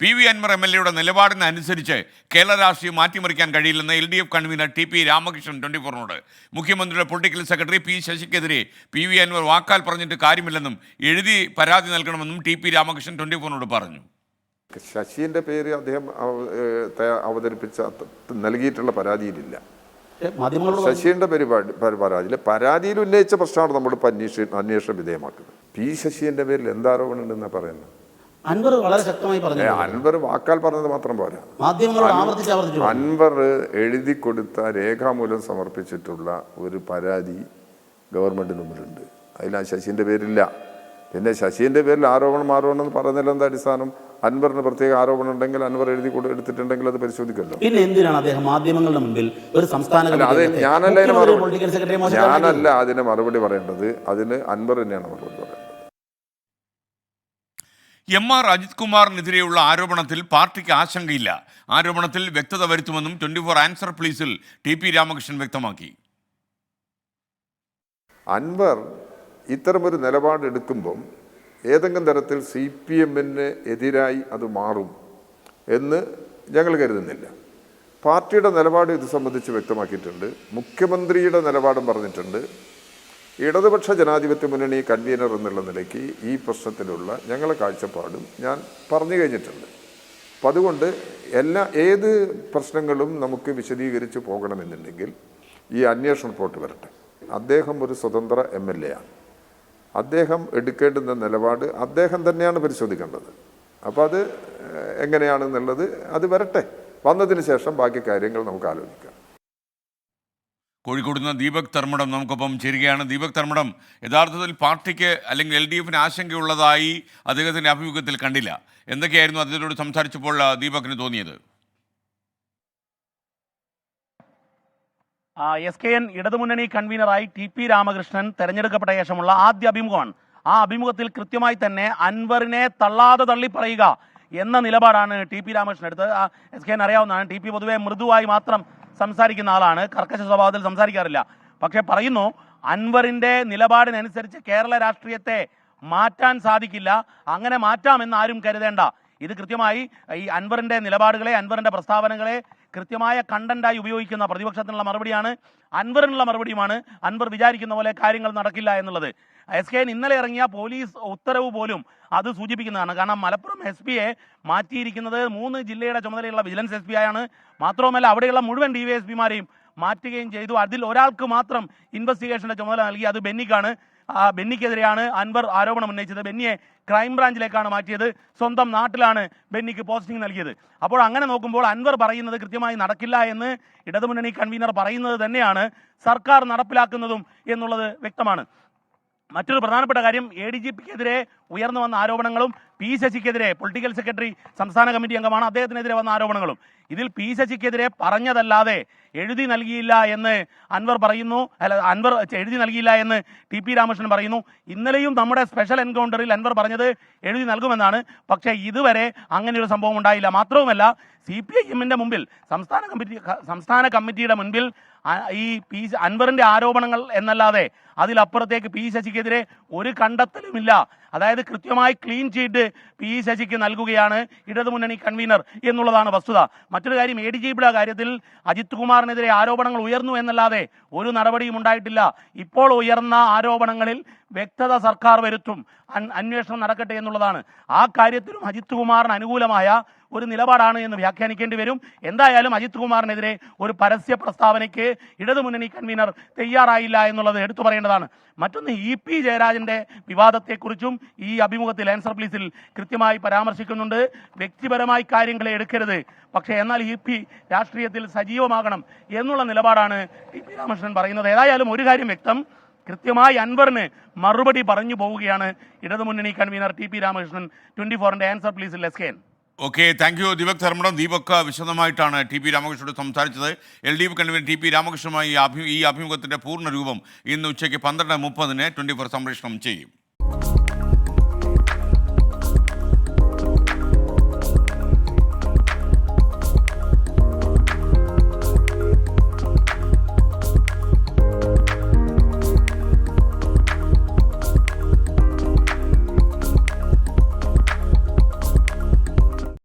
P V Anvar M L എയുടെ നിലപാടിനനുസരിച്ച് കേരള രാഷ്ട്രീയം മാറ്റിമറിക്കാൻ കഴിയില്ലെന്ന് L D F convener T P Ramakrishnan twenty ഫോറിനോട് മുഖ്യമന്ത്രിയുടെ പൊളിറ്റിക്കൽ സെക്രട്ടറി പി ശശിക്കെതിരെ പി വി അൻവർ വാക്കാൽ പറഞ്ഞിട്ട് കാര്യമില്ലെന്നും എഴുതി പരാതി നൽകണമെന്നും ടി പി രാമകൃഷ്ണൻ ട്വന്റി ഫോറിനോട് പറഞ്ഞു. ശശിന്റെ പേര് അദ്ദേഹം അവതരിപ്പിച്ച ത- നൽകിയിട്ടുള്ള പരാതിയിലില്ല. മാധ്യമങ്ങളോട് ശശീന്റെ പരിപാടി പരാതിയിൽ പരാതിയിൽ ഉന്നയിച്ച പ്രശ്നമാണ് നമ്മളിപ്പോൾ അന്വേഷ അന്വേഷണ വിധേയമാക്കുന്നത്. പി ശശിയുടെ പേരിൽ എന്താരോപണം ഉണ്ടെന്നാണ് പറയുന്നത്? അൻവർ വളരെ ശക്തമായി പറഞ്ഞു അൻവർ വാക്കാൽ പറഞ്ഞത് മാത്രം പോരാ. മാധ്യമങ്ങളോട് ആവർത്തിച്ച് ആവർത്തിച്ചു അൻവർ എഴുതി കൊടുത്ത രേഖാമൂലം സമർപ്പിച്ചിട്ടുള്ള ഒരു പരാതി ഗവൺമെന്റിന് മുമ്പിലുണ്ട്. അതിൽ ആ ശശീന്റെ പേരില്ല. പിന്നെ ശശിന്റെ പേരിൽ ആരോപണം ആരോപണം എന്ന് പറയുന്നതിൽ എന്താ അടിസ്ഥാനം? അൻവറിന് പ്രത്യേക ആരോപണം ഉണ്ടെങ്കിൽ അൻവർ എഴുതി കൊടു എടുത്തിട്ടുണ്ടെങ്കിൽ അത് പരിശോധിക്കല്ലോ. പിന്നെ എന്തിനാണ് അദ്ദേഹം മാധ്യമങ്ങളുടെ മുമ്പിൽ ഒരു സംസ്ഥാന ഞാനല്ല അതിന് മറുപടി ഞാനല്ല അതിന് മറുപടി പറയേണ്ടത്. അതിന് അൻവർ തന്നെയാണ് മറുപടി പറയേണ്ടത് എം ആർ അജിത് കുമാറിനെതിരെയുള്ള ആരോപണത്തിൽ പാർട്ടിക്ക് ആശങ്കയില്ല. ആരോപണത്തിൽ വ്യക്തത വരുത്തുമെന്നും ട്വന്റി ഫോർ ആൻസർ പ്ലീസിൽ ടി പി രാമകൃഷ്ണൻ വ്യക്തമാക്കി. അൻവർ ഇത്തരമൊരു നിലപാടെടുക്കുമ്പം ഏതെങ്കിലും തരത്തിൽ സി പി എമ്മിന് എതിരായി അത് മാറും എന്ന് ഞങ്ങൾ കരുതുന്നില്ല. പാർട്ടിയുടെ നിലപാട് ഇത് സംബന്ധിച്ച് വ്യക്തമാക്കിയിട്ടുണ്ട്. മുഖ്യമന്ത്രിയുടെ നിലപാടും പറഞ്ഞിട്ടുണ്ട്. ഇടതുപക്ഷ ജനാധിപത്യ മുന്നണി കൺവീനർ എന്നുള്ള നിലയ്ക്ക് ഈ പ്രശ്നത്തിലുള്ള ഞങ്ങളുടെ കാഴ്ചപ്പാടും ഞാൻ പറഞ്ഞു കഴിഞ്ഞിട്ടുണ്ട്. അപ്പം അതുകൊണ്ട് എല്ലാ ഏത് പ്രശ്നങ്ങളും നമുക്ക് വിശദീകരിച്ച് പോകണമെന്നുണ്ടെങ്കിൽ ഈ അന്വേഷണ റിപ്പോർട്ട് വരട്ടെ. അദ്ദേഹം ഒരു സ്വതന്ത്ര എം എൽ എ ആണ്. അദ്ദേഹം എടുക്കേണ്ടുന്ന നിലപാട് അദ്ദേഹം തന്നെയാണ് പരിശോധിക്കേണ്ടത്. അപ്പോൾ അത് എങ്ങനെയാണെന്നുള്ളത് അത് വരട്ടെ. വന്നതിന് ശേഷം ബാക്കി കാര്യങ്ങൾ നമുക്ക് ആലോചിക്കാം. കോഴിക്കോട് നിന്ന് ദീപക് തർമ്മടം നമുക്കൊപ്പം ചേരുകയാണ്. ദീപക് തർമ്മടം യഥാർത്ഥത്തിൽ പാർട്ടിക്ക് അല്ലെങ്കിൽ എൽ ഡി എഫിന് ആശങ്കയുള്ളതായി അദ്ദേഹത്തിന്റെ അഭിമുഖത്തിൽ കണ്ടില്ല. എന്തൊക്കെയായിരുന്നു അദ്ദേഹത്തോട് സംസാരിച്ചപ്പോൾ ദീപകിന് തോന്നിയത്? എസ് കെ എൻ ഇടതുമുന്നണി കൺവീനറായി ടി പി രാമകൃഷ്ണൻ തെരഞ്ഞെടുക്കപ്പെട്ട ശേഷമുള്ള ആദ്യ അഭിമുഖമാണ്. ആ അഭിമുഖത്തിൽ കൃത്യമായി തന്നെ അൻവറിനെ തള്ളാതെ തള്ളിപ്പറയുക എന്ന നിലപാടാണ് ടി പി രാമകൃഷ്ണൻ എടുത്തത്. എസ് കെ എൻ അറിയാവുന്നതാണ്. ടി പി പൊതുവെ മൃദുവായി മാത്രം സംസാരിക്കുന്ന ആളാണ്. കർക്കശ സ്വഭാവത്തിൽ സംസാരിക്കാറില്ല. പക്ഷെ പറയുന്നു അൻവറിന്റെ നിലപാടിനനുസരിച്ച് കേരള രാഷ്ട്രീയത്തെ മാറ്റാൻ സാധിക്കില്ല. അങ്ങനെ മാറ്റാമെന്ന് ആരും കരുതേണ്ട. ഇത് കൃത്യമായി ഈ അൻവറിന്റെ നിലപാടുകളെ അൻവറിന്റെ പ്രസ്താവനകളെ കൃത്യമായ കണ്ടന്റായി ഉപയോഗിക്കുന്ന പ്രതിപക്ഷത്തിനുള്ള മറുപടിയാണ് അൻവറിനുള്ള മറുപടിയുമാണ് അൻവർ വിചാരിക്കുന്ന പോലെ കാര്യങ്ങൾ നടക്കില്ല എന്നുള്ളത്. എസ് കെ ഇന്നലെ ഇറങ്ങിയ പോലീസ് ഉത്തരവ് പോലും അത് സൂചിപ്പിക്കുന്നതാണ്. കാരണം മലപ്പുറം എസ് പിയെ മാറ്റിയിരിക്കുന്നത് മൂന്ന് ജില്ലയുടെ ചുമതലയുള്ള വിജിലൻസ് എസ് പി ആയാണ്. മാത്രവുമല്ല അവിടെയുള്ള മുഴുവൻ ഡി വൈ എസ് പിമാരെയും മാറ്റുകയും ചെയ്തു. അതിൽ ഒരാൾക്ക് മാത്രം ഇൻവെസ്റ്റിഗേഷന്റെ ചുമതല നൽകി. അത് ബെന്നിക്കാണ്. ബെന്നിക്കെതിരെയാണ് അൻവർ ആരോപണം ഉന്നയിച്ചത്. ബെന്നിയെ ക്രൈംബ്രാഞ്ചിലേക്കാണ് മാറ്റിയത്. സ്വന്തം നാട്ടിലാണ് ബെന്നിക്ക് പോസ്റ്റിംഗ് നൽകിയത്. അപ്പോൾ അങ്ങനെ നോക്കുമ്പോൾ അൻവർ പറയുന്നത് കൃത്യമായി നടക്കില്ല എന്ന് ഇടതുമുന്നണി കൺവീനർ പറയുന്നത് തന്നെയാണ് സർക്കാർ നടപ്പിലാക്കുന്നതും എന്നുള്ളത് വ്യക്തമാണ്. മറ്റൊരു പ്രധാനപ്പെട്ട കാര്യം എ ഡി ജി പിക്കെതിരെ ഉയർന്നു വന്ന ആരോപണങ്ങളും പി ശശിക്കെതിരെ പൊളിറ്റിക്കൽ സെക്രട്ടറി സംസ്ഥാന കമ്മിറ്റി അംഗമാണ് അദ്ദേഹത്തിനെതിരെ വന്ന ആരോപണങ്ങളും. ഇതിൽ പി ശശിക്കെതിരെ പറഞ്ഞതല്ലാതെ എഴുതി നൽകിയില്ല എന്ന് അൻവർ പറയുന്നു. അല്ല അൻവർ എഴുതി നൽകിയില്ല എന്ന് ടി പി രാമകൃഷ്ണൻ പറയുന്നു. ഇന്നലെയും നമ്മുടെ സ്പെഷ്യൽ എൻകൗണ്ടറിൽ അൻവർ പറഞ്ഞത് എഴുതി നൽകുമെന്നാണ്. പക്ഷേ ഇതുവരെ അങ്ങനെ ഒരു സംഭവം ഉണ്ടായില്ല. മാത്രവുമല്ല സി പി ഐ എമ്മിന്റെ മുമ്പിൽ സംസ്ഥാന കമ്മിറ്റി സംസ്ഥാന കമ്മിറ്റിയുടെ മുൻപിൽ ഈ പി അൻവറിന്റെ ആരോപണങ്ങൾ എന്നല്ലാതെ അതിലപ്പുറത്തേക്ക് പി ശശിക്കെതിരെ ഒരു കണ്ടെത്തലുമില്ല. അതായത് കൃത്യമായി ക്ലീൻ ചീറ്റ് പി ശശിക്ക് നൽകുകയാണ് ഇടതുമുന്നണി കൺവീനർ എന്നുള്ളതാണ് വസ്തുത. മറ്റൊരു കാര്യം എ ഡി ജി പിയുടെ കാര്യത്തിൽ അജിത് കുമാറിനെതിരെ ആരോപണങ്ങൾ ഉയർന്നു എന്നല്ലാതെ ഒരു നടപടിയും ഉണ്ടായിട്ടില്ല. ഇപ്പോൾ ഉയർന്ന ആരോപണങ്ങളിൽ വ്യക്തത സർക്കാർ വരുത്തും. അന്വേഷണം നടക്കട്ടെ എന്നുള്ളതാണ്. ആ കാര്യത്തിലും അജിത് കുമാറിന് അനുകൂലമായ ഒരു നിലപാടാണ് എന്ന് വ്യാഖ്യാനിക്കേണ്ടി വരും. എന്തായാലും അജിത് കുമാറിനെതിരെ ഒരു പരസ്യ പ്രസ്താവനയ്ക്ക് ഇടതുമുന്നണി കൺവീനർ തയ്യാറായില്ല എന്നുള്ളത് എടുത്തു പറയേണ്ടതാണ്. മറ്റൊന്ന് ഇ പി ജയരാജന്റെ വിവാദത്തെക്കുറിച്ചും ഈ അഭിമുഖത്തിൽ ആൻസർ പ്ലീസിൽ കൃത്യമായി പരാമർശിക്കുന്നുണ്ട്. വ്യക്തിപരമായി കാര്യങ്ങളെ എടുക്കരുത്. പക്ഷേ എന്നാൽ ഇ പി രാഷ്ട്രീയത്തിൽ സജീവമാകണം എന്നുള്ള നിലപാടാണ് ടി പി രാമകൃഷ്ണൻ പറയുന്നത്. ഏതായാലും ഒരു കാര്യം വ്യക്തം. കൃത്യമായി അൻവറിന് മറുപടി പറഞ്ഞു പോവുകയാണ് ഇടതുമുന്നണി convener T P Ramakrishnan. Twenty ഫോറിന്റെ answer പ്ലീസിൽ S K okay thank you Deepak Dharmadam Deepak വിശദമായിട്ടാണ് T P രാമകൃഷ്ണനോട് സംസാരിച്ചത്. L D F convener T P രാമകൃഷ്ണനുമായി ഈ ഈ അഭിമുഖത്തിന്റെ പൂർണ രൂപം ഇന്ന് ഉച്ചയ്ക്ക് പന്ത്രണ്ട് മുപ്പതിന് ട്വന്റി ഫോർ സംപ്രേഷണം ചെയ്യും.